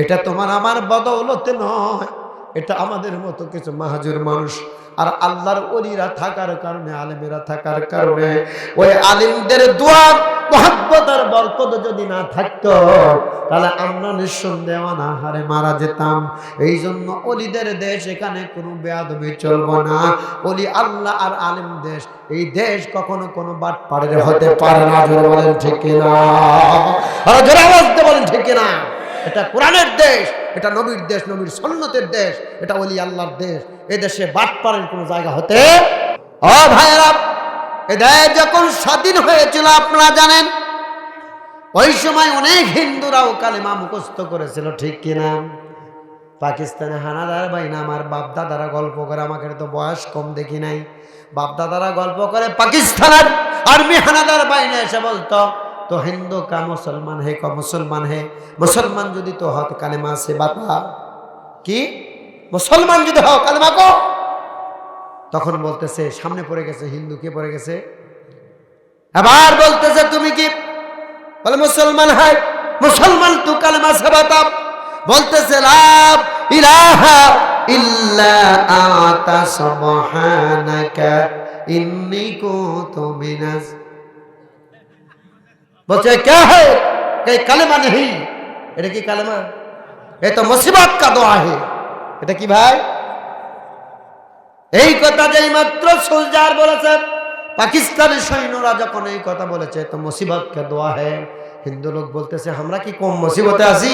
এটা তোমার আমার বদৌলতে নয়। এটা আমাদের মতো কিছু মাহাজুর মানুষ। আর আল্লাহর অলিরা থাকার কারণে, আলেমেরা থাকার কারণে, ওই আলিমদের দোয়া, মহাব্বত বরকত যদি না থাকতো, তাহলে আমরা নিঃসন্দেহ না হারে মারা যেতাম। এই জন্য অলিদের দেশ এখানে কোনো বেয়াদবি চলবো না। অলি আল্লাহ আর আলিম দেশ। এই দেশ কখনো কোনো বাট পাড়ের হতে পারে না। বলেন ঠিক না বলেন ঠিক না এটা কোরআনের দেশ, এটা নবীর দেশ, নবীর সন্ন্যতের দেশ, এটা অলি আল্লাহর দেশ। এ দেশে বাটপাড়ের কোনো জায়গা হতে ও ভাইয়েরা, এ দেশ যখন স্বাধীন হয়েছিল, আপনারা জানেন, ওই সময় অনেক হিন্দুরাও কালেমা মুখস্থ করেছিল, ঠিক কিনা? পাকিস্তানে হানাদার বাইনা আমার বাপদাদারা গল্প করে, আমাকে তো বয়স কম দেখি নাই। বাপদাদারা গল্প করে, পাকিস্তানের আর্মি হানাদার বাইনা এসে বলতো তো হিন্দু কা মুসলমান হে, ক মুসলমান হে? মুসলমান যদি তো হত কালেমা সে বাতা। কি? মুসলমান যদি হও কালেমা কো? তখন বলতেছে, সামনে পড়ে গেছে হিন্দু, কে পড়ে গেছে? আবার বলতেছে, তুমি কি? বলে, মুসলমান হয় মুসলমান তু কালেমা সে বাতা। বলতেছে লাভ ইলাহা ইল্লা আতা সুবহানাকা, ইন্নী কুনতু মিনাজ। বলছে, কে হে? কালেমা নেই এটা কি কালেমা? এ তো মুসিবত কা দোয়া হে। এটা কি ভাই? এই কথা যেই মাত্র সোলজার বলেছে পাকিস্তানের সৈন্যরা যখন এই কথা বলেছে, তো মুসিবত কে দোয়া হে। হিন্দু লোক বলতেছে, আমরা কি কম মুসিবতে আছি?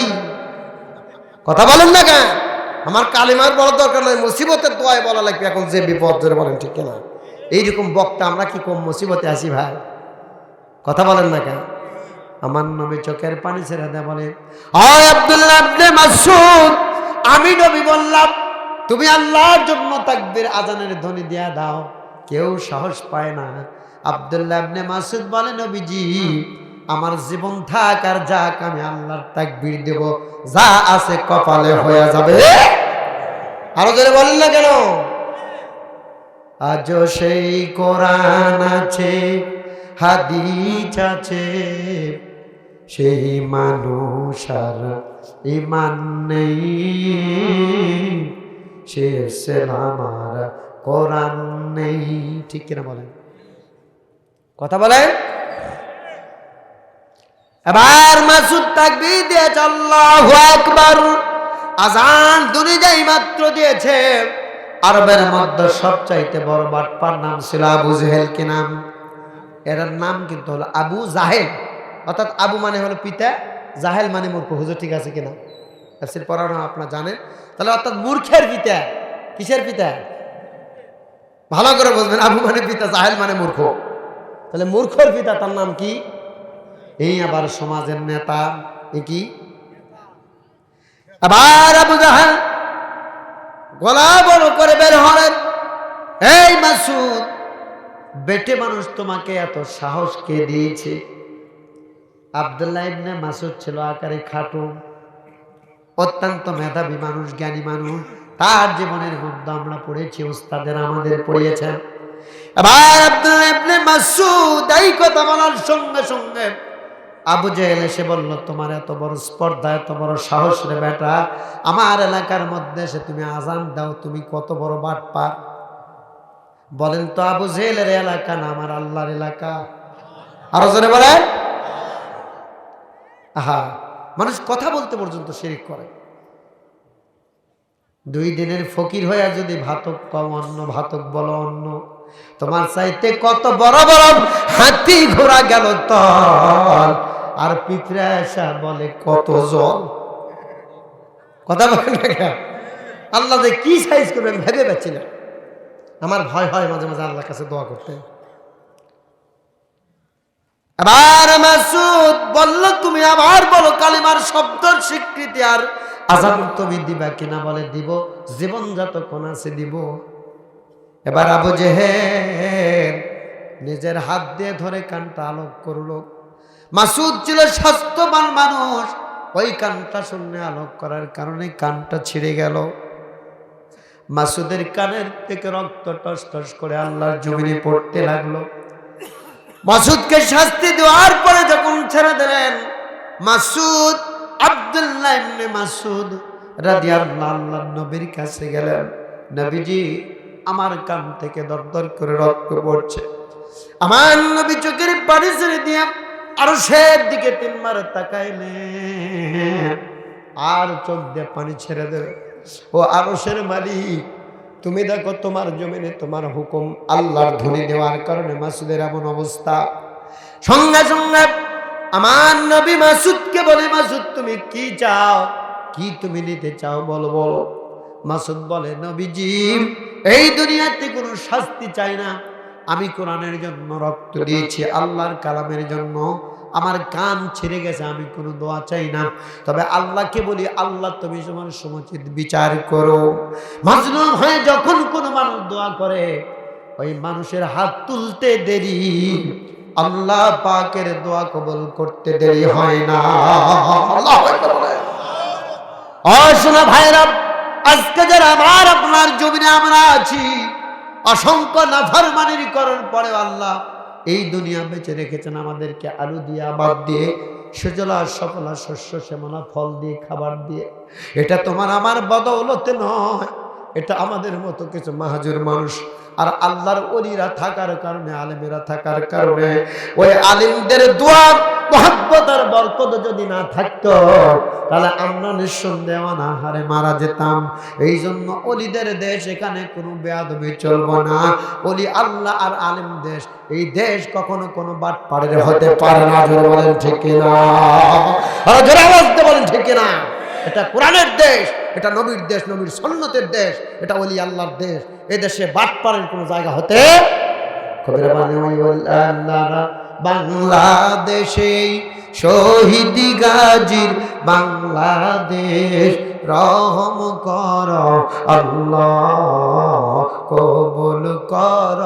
কথা বলেন না কেন? আমার কালিমার বড় দরকার নয় মুসিবতের দোয়ায় বলা লাগবে। এখন যে বিপদ ধরে বলেন, ঠিক না এইরকম বক্তা, আমরা কি কম মুসিবতে আছি ভাই? কথা বলেন না কেন? আমার নবী চোখের পানি ছেড়ে দেয়, বলে মাসুদ আমি নবী বললাম, তুমি আল্লাহর জন্য তাকবীর আজানের ধ্বনি দিয়া দাও। কেউ সাহস পায় না। আব্দুল্লাহ আবনে মাসুদ বলে, নবীজি, আমার জীবন থাক আর যাক, আমি আল্লাহর তাকবীর দেব। যা আছে কপালে হয়ে যাবে। আরও জোরে বলেন না কেন? আজ সেই কোরআন আছে, হাদিস আছে সেই মানুষ আর ইমান নেই। সে আমার কোরআন নেই। ঠিক কিনা বলেন? কথা বলেন? এবার মাসুদ তাকবি দিয়েছে, আল্লাহু আকবার। আজান দুনিয়াই মাত্র দিয়েছে, আরবের মধ্যে সবচাইতে বড় বাটপার নাম ছিল আবু জেহেল কি নাম? এর নাম কিন্তু হলো আবু জাহেল। অর্থাৎ আবু মানে হলো পিতা, জাহেল মানে মূর্খ। হুজুর ঠিক আছে কিনা? তাফসির পড়ানো আপনার জানেন। তাহলে অর্থাৎ মূর্খের পিতা, কিসের পিতা? ভালো করে বুঝবেন, আবু মানে পিতা, জাহেল মানে মূর্খ। তাহলে মূর্খের পিতা, তার নাম কি? এই আবার সমাজের নেতা, এ কি? আবার আবু জাহেল। গলা বড় করে বের হলেন। এই মাসুদ, বেটে মানুষ তোমাকে এত সাহস কে দিয়েছে? আবদুল্লাহ ইবনে মাসুদ ছিল আকারে খাটো, অত্যন্ত মেধাবী মানুষ, জ্ঞানী মানুষ। তার জীবনের মধ্যে আমরা পড়েছি, উস্তাদের আমাদের পড়িয়েছেন এবার আব্দুল্লাহ ইবনে মাসুদ এই কথা বলার সঙ্গে সঙ্গে আবু জেহেল এসে বলল, তোমার এত বড় স্পর্ধা, এত বড় সাহস রে বেটা। আমার এলাকার মধ্যে এসে তুমি আজান দাও, তুমি কত বড় বাট পার বলেন তো আবু জেহেলের এলাকা না, আমার আল্লাহর এলাকা। আরও জনে বলেন। আহা, মানুষ কথা বলতে পর্যন্ত শিরিক করে। দুই দিনের ফকির হইয়া যদি ভাতক কম অন্য ভাতক বলো অন্য তোমার চাইতে কত বড় বড় হাতি ঘোরা গেল তল, আর পিঁপড়া এসা বলে কত জল। কথা আল্লাহ কি সাইজ করবে ভেবে পাচ্ছি না। আমার ভয় হয় মাঝে মাঝে আল্লাহর কাছে দোয়া করতে। আবার মাসুদ বলল, তুমি আবার বলো কালিমার শব্দর স্বীকৃতি আর আজান তুমি দিবা কিনা বলে দিব। জীবন যতক্ষণ আছে দিব। এবার আবু জেহেল নিজের হাত দিয়ে ধরে কানটা আলোক করল। মাসুদ ছিল স্বাস্থ্যবান মানুষ। ওই কানটা শূন্য আলোক করার কারণে কানটা ছিঁড়ে গেল। মাসুদের কানের থেকে রক্ত টস টস করে আল্লাহর জমিনে পড়তে লাগল। মাসুদকে শাস্তি দেওয়ার পরে যখন ছেড়ে দিলেন, মাসুদ আব্দুল্লাহ ইবনে মাসুদ আল্লাহ নবীর কাছে গেলেন, নবীজি, আমার কান থেকে দরদর করে রক্ত পড়ছে। আমার নবী চোখের পানি ছেড়ে দিয়ে আরও সের দিকে তিনবার তাকাইলেন। আর চোখ দিয়ে পানি ছেড়ে দেবে ও আরও সের মালিক তুমি দেখো তোমার জমিনে তোমার হুকুম আল্লাহর ধ্বনি দেওয়ার কারণে মাসুদের এমন অবস্থা। সঙ্গে সঙ্গে আমার নবী মাসুদকে বলে, মাসুদ, তুমি কি চাও? কি তুমি নিতে চাও বলো বলো। মাসুদ বলে, নবীজি, এই দুনিয়াতে কোনো শাস্তি চাই না। আমি কোরআনের জন্য রক্ত দিয়েছি, আল্লাহর কালামের জন্য আমার কান ছেড়ে গেছে, আমি কোনো দোয়া চাই না। তবে আল্লাহকে বলি, আল্লাহ তুমি তোমার সমুচিত বিচার করো। মাজলুম হয়ে যখন কোনো মানুষ দোয়া করে, ওই মানুষের হাত তুলতে দেরি, আল্লাহ পাকের দোয়া কবল করতে দেরি হয় না। আল্লাহু আকবার বলেন। ও শোনা ভাইরা আজকে যারা আমার আপনার জমিনে আমরা আছি, অসংখ্য নাফরমানির করণ পরে আল্লাহ এই দুনিয়া বেঁচে রেখেছেন আমাদেরকে আলু দিয়ে, আবাদ দিয়ে, সুজলা, সফলা, শস্য, শ্যামলা, ফল দিয়ে, খাবার দিয়ে। এটা তোমার আমার বদৌলতে নয়। এটা আমাদের মতো কিছু মাহাজুর মানুষ। আর আল্লাহর অলিরা থাকার কারণে, আলেমেরা থাকার কারণে, ওই আলিমদের দোয়া, মহাব্বত বরকত যদি না থাকতো, তাহলে আমরা নিঃসন্দেহ না হারে মারা যেতাম। এই জন্য অলিদের দেশ এখানে কোনো বেয়াদবি চলবো না। অলি আল্লাহ আর আলিম দেশ, এই দেশ কখনো কোনো বাট পাড়ের হতে পারে না। জোরে বলেন ঠিক কিনা? বলেন ঠিক কিনা? এটা কোরআনের দেশ। এটা নবীর দেশ, নবীর সন্ন্যতের দেশ, এটা অলি আল্লাহর দেশ। এ দেশে পাড়ের কোনো জায়গা হতে বাংলাদেশে শহীদ গাজীর বাংলাদেশ, রহম কর, আল্লাহ কবুল কর,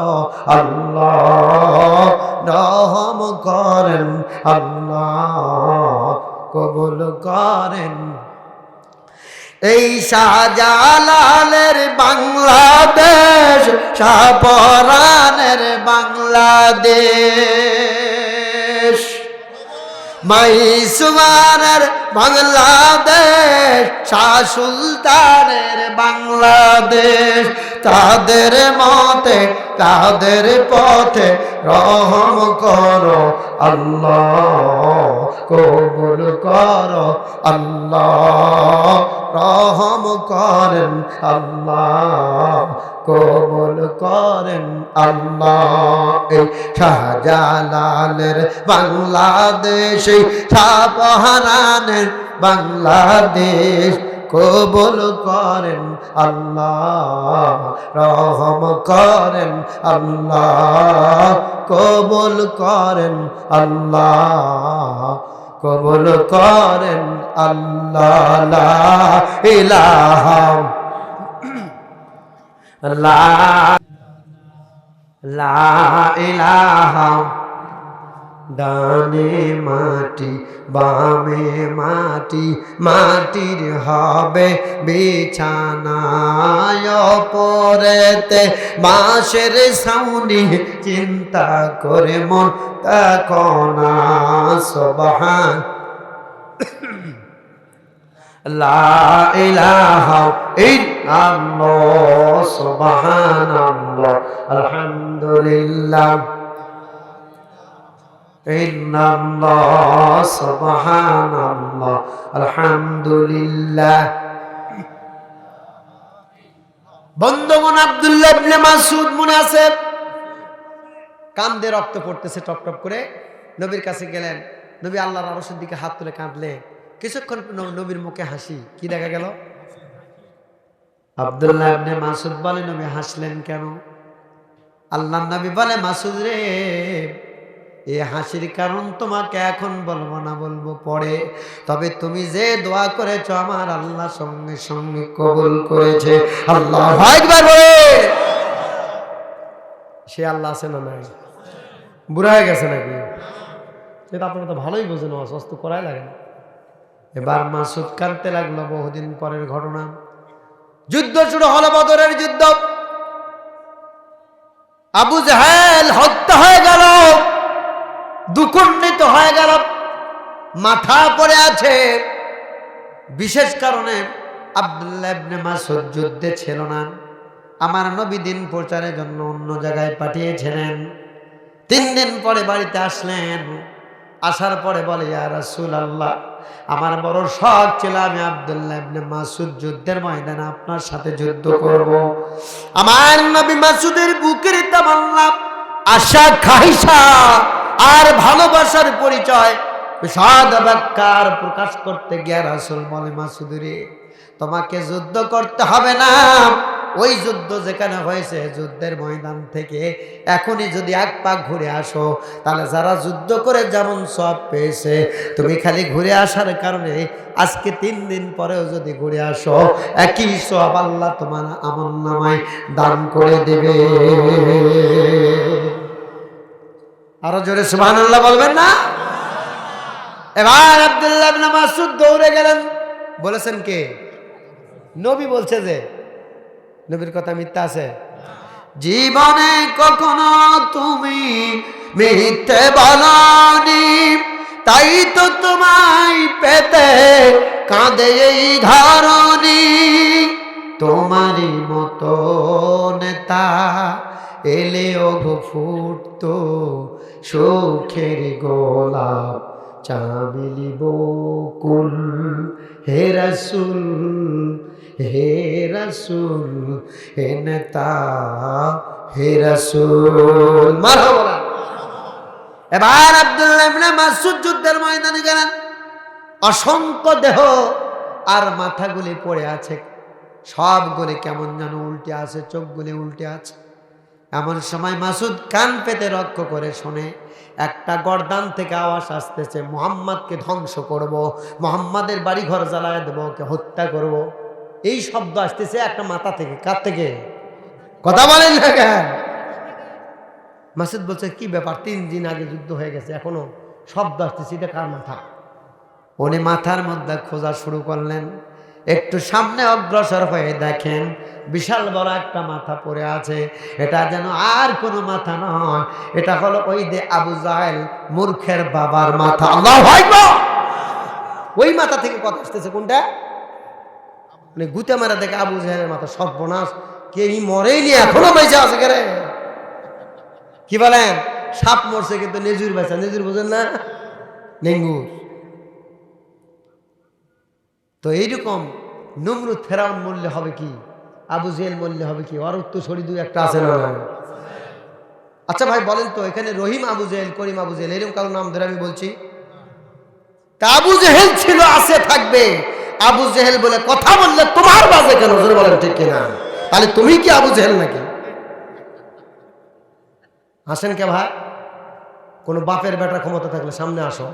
আল্লাহ রহম করেন, আল্লাহ কবুল করেন। এই শাহজালালের বাংলাদেশ শাহপরানের বাংলাদেশ। মাইসুমানের বাংলাদেশ, শাহ সুলতানের বাংলাদেশ। তাদের মতে, তাদের পথে রহম করো, আল্লাহ কবুল করো, আল্লাহ রহম করেন, আল্লাহ কবুল করেন, আল্লাহ এই শাহজালালের বাংলাদেশে শাহপহারানের বাংলাদেশ কবুল করেন আল্লাহ, রহম করেন আল্লাহ, কবুল করেন আল্লাহ, কবুল করেন আল্লাহ ইলাহা লা ইলাহা ডানে মাটি, বামে মাটি, মাটির হবে বিছানায় পরেতে বাঁশের সাউনি চিন্তা করে মন তখন সবহান। লা ইলাহা আলহামদুলিল্লাহ। ইল্লাল্লাহ সুবহানাল্লাহ, আলহামদুলিল্লাহ। কান্দে রক্ত পড়তেছে, টপ টপ করে। নবীর কাছে গেলেন, নবী আল্লাহর আরশের দিকে হাত তুলে কাঁদলে কিছুক্ষণ নবীর মুখে হাসি, কি দেখা গেল? আব্দুল্লাহ ইবনে মাসুদ বলে, নবী হাসলেন কেন? আল্লাহ নবী বলে মাসুদ রে এই হাসির কারণ তোমাকে এখন বলব না, বলব পরে। তবে তুমি যে দোয়া করেছ আমার আল্লাহ সঙ্গে সঙ্গে কবুল করেছে। আল্লাহ সে আল্লাহ আছে না নাই? বুড়া হয়ে গেছে নাকি? সেটা আপনারা তো ভালোই বোঝেন অসুস্থ করাই লাগে না। এবার মাসুদ কানতে লাগল বহুদিন পরের ঘটনা। যুদ্ধ শুরু হলো বদরের যুদ্ধ। আবু জাহেল হত্যা হয়ে দুকুণ্ডিত হয়ে গেল। মাথা পড়ে আছে। বিশেষ কারণে আব্দুল্লাহ ইবনে মাসুদ যুদ্ধে ছিল না। আমার নবী দিন প্রচারের জন্য অন্য জায়গায় পাঠিয়েছিলেন। তিন দিন পরে বাড়িতে আসলেন। আসার পরে বলে, ইয়া রাসূল আল্লাহ আমার বড় শখ ছিল আমি আব্দুল্লাহ ইবনে মাসুদ যুদ্ধের ময়দানে আপনার সাথে যুদ্ধ করব। আমার নবী মাসুদের বুকের তামান্না, আশা খাইসা আর ভালোবাসার পরিচয় বিষাদ বাক্যার প্রকাশ করতে গিয়া রাসূল বলে, মাসুদরে, তোমাকে যুদ্ধ করতে হবে না। ওই যুদ্ধ যেখানে হয়েছে, যুদ্ধের ময়দান থেকে এখনই যদি এক পাক ঘুরে আসো, তাহলে যারা যুদ্ধ করে যেমন সব পেয়েছে, তুমি খালি ঘুরে আসার কারণে আজকে তিন দিন পরেও যদি ঘুরে আসো, একই সব আল্লাহ তোমার আমল নামায় দান করে দেবে। আরও জোরে সুবহান আল্লাহ বলবেন না? এবার আব্দুল্লাহ মাসুদ দৌড়ে গেলেন। বলেছেন কে? নবী বলছে যে, নবীর কথা মিথ্যা আছে। জীবনে কখনো তুমি মিথ্যে বলনি, তাই তো তোমায় পেতে কাঁদে এই ধরনি তোমারই মতো নেতা এলে ওগো ফুটতো সুখের গোলাপ চামিলি বকুল। হে রসুল হে রসুল, হে নেতা, হে রসুল। এবার আব্দুল্লাহ ইবনে যুদ্ধের ময়দানে গেলেন। অসংখ্য দেহ আর মাথাগুলি পড়ে আছে। সবগুলি কেমন যেন উল্টে আছে, চোখগুলি উল্টে আছে। এমন সময় মাসুদ কান পেতে রক্ষ করে শোনে, একটা গরদান থেকে আওয়াজ আসতেছে, মোহাম্মদকে ধ্বংস করব। মোহাম্মদের বাড়ি ঘর জ্বালায় দেবো, ওকে হত্যা করব। এই শব্দ আসতেছে একটা মাথা থেকে কার থেকে কথা বলেন না কেন মাসুদ বলছে, কি ব্যাপার তিন দিন আগে যুদ্ধ হয়ে গেছে, এখনও শব্দ আসতেছে, এটা কার মাথা উনি মাথার মধ্যে খোঁজা শুরু করলেন একটু সামনে অগ্রসর হয়ে দেখেন, বিশাল বড় একটা মাথা পড়ে আছে। এটা যেন আর কোনো মাথা নয়। এটা হলো ওই দে আবু জাহেল মূর্খের বাবার মাথা। ওই মাথা থেকে কথা আসতেছে কোনটা? মানে গুতে মারা দেখে আবু জাহেলের মাথা সর্বনাশ। কে ই মরেই এখনও বেঁচে আছে কে কি বলেন? সাপ মরছে কিন্তু নেজুর বেচা নেজুর বোঝেন না? ডেঙ্গুর তো এইরকম নমরুদ ফেরাউন মূল্য হবে কি? আবু জেল মূল্য হবে কি? ওর উত্তর দুই একটা আছে না আচ্ছা ভাই, বলেন তো, এখানে রহিম আবু জেহেল, করিম আবু জেহেল, এরকম কারও নাম ধরে আমি বলছি? তা আবু জেহেল ছিল, আছে, থাকবে। আবু জেহেল বলে কথা বললে তোমার বাজে কেন? বলেন, ঠিক কিনা? তাহলে তুমি কি আবু জেহেল নাকি? আসেন কে ভাই? কোনো বাপের বেটার ক্ষমতা থাকলে সামনে আসো।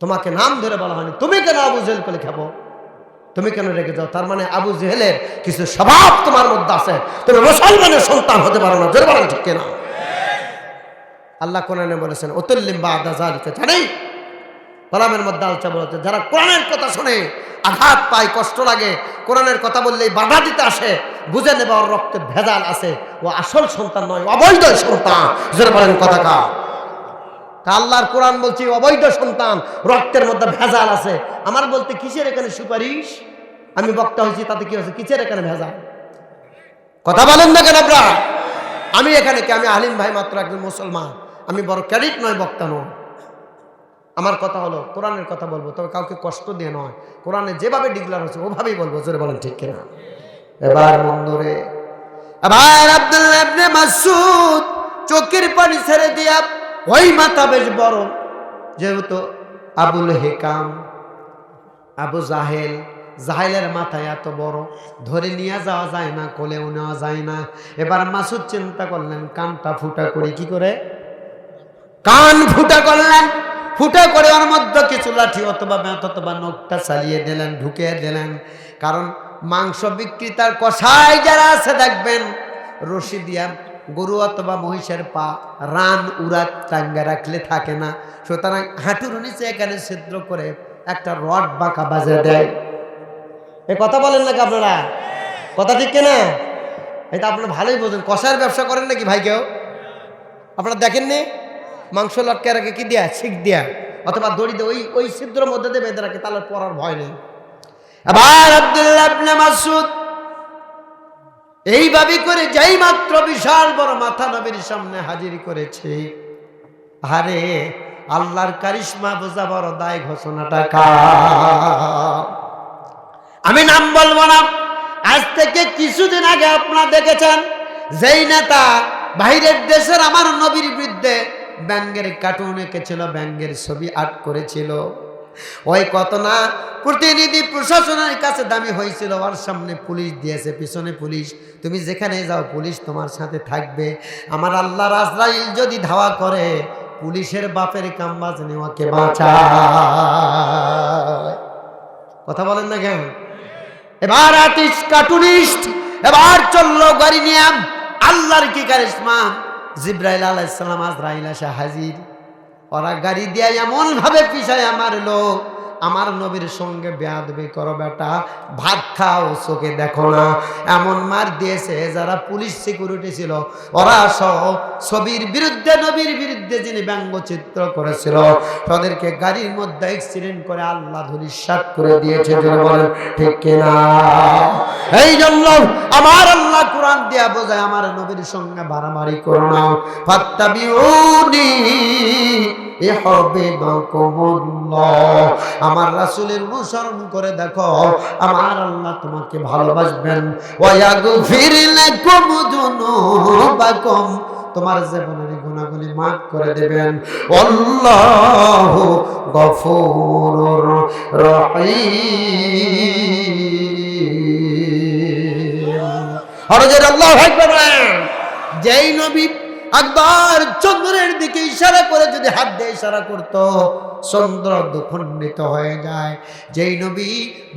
তোমাকে নাম ধরে বলা হয়নি। তুমি কেন আবু জেহেল করে খাব তুমি কেন রেখে যাও? তার মানে আবু জেহেলের কিছু স্বভাব তোমার মধ্যে আছে। তুমি মুসলমানের সন্তান হতে পারো না। জোরে বলেন ঠিক কেনা? আল্লাহ কোরআনে বলেছেন অতুল্লিম বা আদা জালিকা জানেই কলামের মধ্যে আলোচনা বলেছে যারা কোরআনের কথা শুনে, আঘাত পায়, কষ্ট লাগে, কোরআনের কথা বললেই বাধা দিতে আসে, বুঝে নেবে ওর রক্তে ভেজাল আছে। ও আসল সন্তান নয়, অবৈধ সন্তান। জোরে বলেন কথা কা তা আল্লাহর কোরআন বলছি অবৈধ সন্তান, রক্তের মধ্যে ভেজাল আছে। আমার বলতে কিসের এখানে সুপারিশ? আমি বক্তা হয়েছি, তাতে কি হয়েছে? কিসের এখানে ভেজাল? কথা বলেন না কেন আপনারা? আমি এখানে কি? আমি আলিম ভাই মাত্র একজন মুসলমান। আমি বড় ক্যারিট নয়, বক্তা নয়। আমার কথা হলো, কোরআনের কথা বলব, তবে কাউকে কষ্ট দিয়ে নয়। কোরআনে যেভাবে ডিক্লার হচ্ছে ওভাবেই বলব, জোরে বলেন ঠিক কিনা? এবার মন্দরে এবার আব্দুল্লাহ মাসুদ চোখের পানি ছেড়ে দিয়া ওই মাথা বেশ বড়। যেহেতু আবুল হেকাম, আবু জাহেল, জাহেলের মাথায় এত বড়, ধরে নিয়ে যাওয়া যায় না, কোলেও নেওয়া যায় না। এবার মাসুদ চিন্তা করলেন, কানটা ফুটা করে কি করে? কান ফুটা করলেন। ফুটা করে ওর মধ্যে কিছু লাঠি অথবা ব্যাত অথবা নখটা চালিয়ে দিলেন, ঢুকিয়ে দিলেন। কারণ মাংস বিক্রেতার কষায় যারা আছে, দেখবেন, রশি দিয়া গরু অথবা মহিষের পা রান, উড়াত, টাঙ্গা রাখলে থাকে না। সুতরাং হাঁটুর নিচে এখানে ছিদ্র করে একটা রড বাঁকা বাজে দেয়। এ কথা বলেন নাকি আপনারা? কথা ঠিক কিনা? এটা আপনারা ভালোই বোঝেন। কষার ব্যবসা করেন নাকি ভাই কেউ? আপনারা দেখেননি? মাংস লটকে রাখে কি দিয়া? শিখ দিয়া। অথবা দড়িতে ওই ওই ছিদ্র মধ্যে দিয়ে বেঁধে রাখে, তাহলে পড়ার ভয় নেই। আবার আব্দুল্লাহ মাসুদ এইভাবে করে যেই মাত্র বিশাল বড় মাথা নবীর সামনে হাজির করেছে। আরে, আল্লাহর কারিশমা বোঝা বড় দায় ঘোষণাটা আমি নাম বলব না। আজ থেকে কিছুদিন আগে আপনারা দেখেছেন, যেই নেতা বাইরের দেশের আমার নবীর বিরুদ্ধে ব্যাঙ্গের কার্টুন এঁকেছিল, ব্যাঙ্গের ছবি আর্ট করেছিল। ওই কত না? প্রতিনিধি প্রশাসনের কাছে দামি হয়েছিল। ওর সামনে পুলিশ দিয়েছে পিছনে পুলিশ। তুমি যেখানে যাও পুলিশ তোমার সাথে থাকবে। আমার আল্লাহ রাজরাইল যদি ধাওয়া করে পুলিশের বাপের কাম্বাজ নেওয়াকে বাঁচায়? কথা বলেন না কেন? এবার আর্টিস্ট কার্টুনিস্ট এবার চলল গাড়ি নিয়ে আল্লাহর কি কারিশমা? জিব্রাইল আলাইসালাম আজরাইল আসা হাজির। ওরা গাড়ি দিয়ে এমন ভাবে পিছায় মারলো আমার নবীর সঙ্গে বেয়াদবি করো বেটা, ভাত খাও, চোখে দেখো না। এমন মার দিয়েছে যারা পুলিশ সিকিউরিটি ছিল। ওরা সহ ছবির বিরুদ্ধে, নবীর বিরুদ্ধে যিনি ব্যঙ্গচিত্র করেছিল, তাদেরকে গাড়ির মধ্যে অ্যাক্সিডেন্ট করে আল্লাহ ধরিসাত করে দিয়েছে বলেন, ঠিক কিনা? এই জন্য আমার আল্লাহ কোরআন দিয়া বোঝায়, আমার নবীর সঙ্গে বাড়াবাড়ি করো না। ফাত্তাবিউনি আমার রাসুলের অনুসরণ করে দেখো, আমার আল্লাহ তোমাকে ভালোবাসবেন। তোমার জীবনের গুণাগুলি মাফ করে দেবেন। অল্লাহ গফুর যেই নবী একবার চন্দ্রের দিকে ইশারা করে যদি হাত দিয়ে ইশারা করত, চন্দ্র দুখণ্ডিত হয়ে যায়। যেই নবী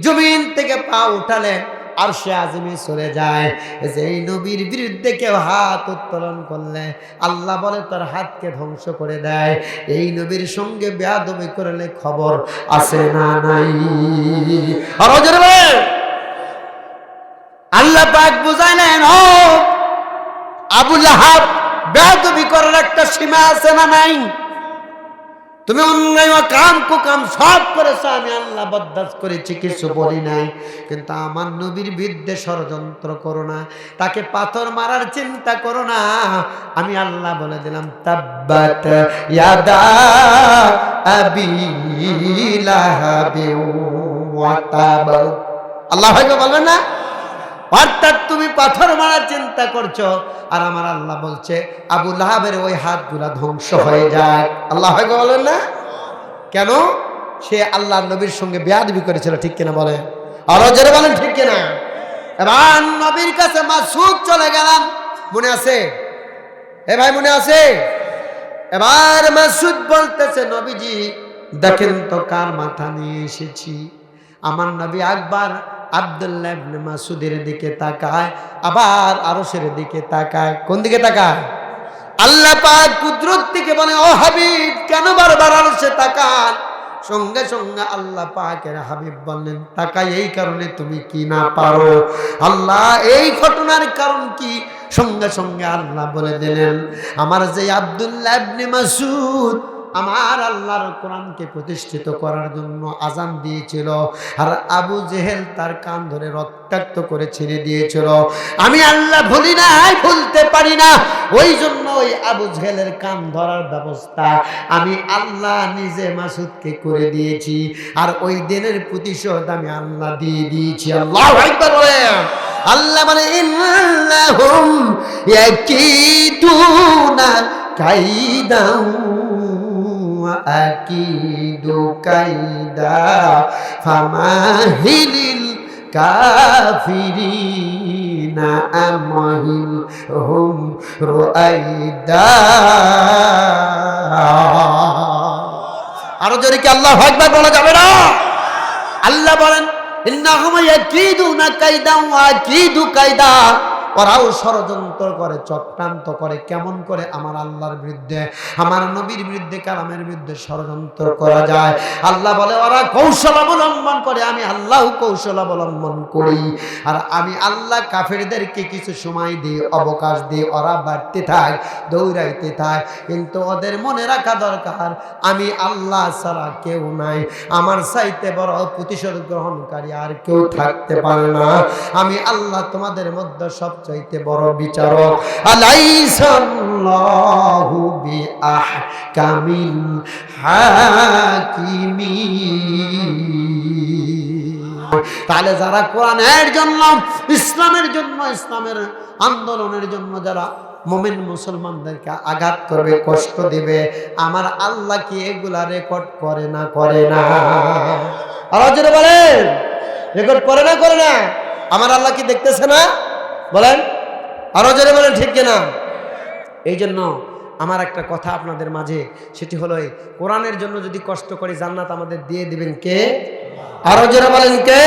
জমিন থেকে পা উঠালেন আর সে আজমে চলে যায়। যেই নবীর বিরুদ্ধে কেউ হাত উত্তোলন করলে, আল্লাহ বলে তার হাতকে ধ্বংস করে দেয়। এই নবীর সঙ্গে বেয়াদবি করলে খবর আছে না নাই। আল্লাহ পাক বুঝাইলেন, ও আবুল হাব বেদবি করার একটা সীমা আছে না নাই? তুমি অন্যায় কাম কুকাম সব করেছ, আমি আল্লাহ বদাস করেছি, কিছু বলি নাই। কিন্তু আমার নবীর বিরুদ্ধে ষড়যন্ত্র করো না, তাকে পাথর মারার চিন্তা করো না। আমি আল্লাহ বলে দিলাম আল্লাহ হয়তো বলবেন না অর্থাৎ তুমি পাথর মারার চিন্তা করছ। আর আমার আল্লাহ বলছে, আবু লাহাবের ওই হাতগুলা ধ্বংস হয়ে যায়। আল্লাহ হয় বলেন না? কেন? সে আল্লাহ নবীর সঙ্গে বেয়াদবি করেছিল, ঠিক কিনা বলে আরও বলেন, ঠিক কিনা? এবার নবীর কাছে মাসুদ চলে গেলাম। মনে আছে? এ ভাই, মনে আছে? এবার মাসুদ বলতেছে, নবীজি, দেখেন তো কার মাথা নিয়ে এসেছি। আমার নবী আকবার আবদুল্লাহ মাসুদের দিকে তাকায়, আবার আরশের দিকে তাকায়। কোন দিকে তাকায়? আল্লাহ পাক কুদরত থেকে বলে, ও হাবিব, কেন বারবার আরশে তাকান? সঙ্গে সঙ্গে আল্লাহ পাকের হাবিব বললেন, তাকাই, এই কারণে তুমি কি না পারো? আল্লাহ, এই ঘটনার কারণ কি? সঙ্গে সঙ্গে আল্লাহ বলে দিলেন, আমার যে আবদুল্লাহ মাসুদ আমার আল্লাহর কোরআনকে প্রতিষ্ঠিত করার জন্য আজান দিয়েছিল আর আবু জেহেল তার কান ধরে রক্তাক্ত করে ছেড়ে দিয়েছিল। আমি আল্লাহ ভুলি নাই, ভুলতে পারি না। ওই জন্য ওই আবু জেহেলের কান ধরার ব্যবস্থা আমি আল্লাহ নিজে মাসুদকে করে দিয়েছি আর ওই দিনের প্রতিশোধ আমি আল্লাহ দিয়ে দিয়েছি। আল্লাহ আল্লাহ মানে ইন্নাহুম ইয়াকিদুনা কাইদাউ وأكيد كيدا فمهل الكافرين أمهلهم رؤيدا আরো জোরে কি আল্লাহ একবার বলা যাবে না আল্লাহ বলেন ইন্নাহুম ইয়াকিদুনা কাইদা ওয়া আকিদু কাইদা ওরাও ষড়যন্ত্র করে, চক্রান্ত করে, কেমন করে আমার আল্লাহর বিরুদ্ধে, আমার নবীর বিরুদ্ধে, কালামের বিরুদ্ধে ষড়যন্ত্র করা যায়? আল্লাহ বলে, ওরা কৌশল অবলম্বন করে, আমি আল্লাহ কৌশল অবলম্বন করি। আর আমি আল্লাহ কাফেরদেরকে কিছু সময় দিই অবকাশ দিই ওরা বাড়তে থাক, দৌড়াইতে থাক, কিন্তু ওদের মনে রাখা দরকার, আমি আল্লাহ ছাড়া কেউ নাই। আমার চাইতে বড় প্রতিশোধ গ্রহণকারী আর কেউ থাকতে পারে না। আমি আল্লাহ তোমাদের মধ্যে সবচাইতে বড় বিচারক। বিআহকামিল হাকিমিন। তাহলে যারা কোরআনের জন্য, ইসলামের জন্য, ইসলামের আন্দোলনের জন্য যারা মোমেন মুসলমানদেরকে আঘাত করবে, কষ্ট দিবে, আমার আল্লাহ কি এগুলা রেকর্ড করে না করে না? আরও বলেন রেকর্ড করে না করে না? আমার আল্লাহ কি দেখতেছে না? বলেন? আরও জোরে বলেন, ঠিক কিনা? এই জন্য আমার একটা কথা আপনাদের মাঝে, সেটি হলো কোরআনের জন্য যদি কষ্ট করে জান্নাত আমাদের দিয়ে দিবেন কে? আরও জোরে বলেন কে?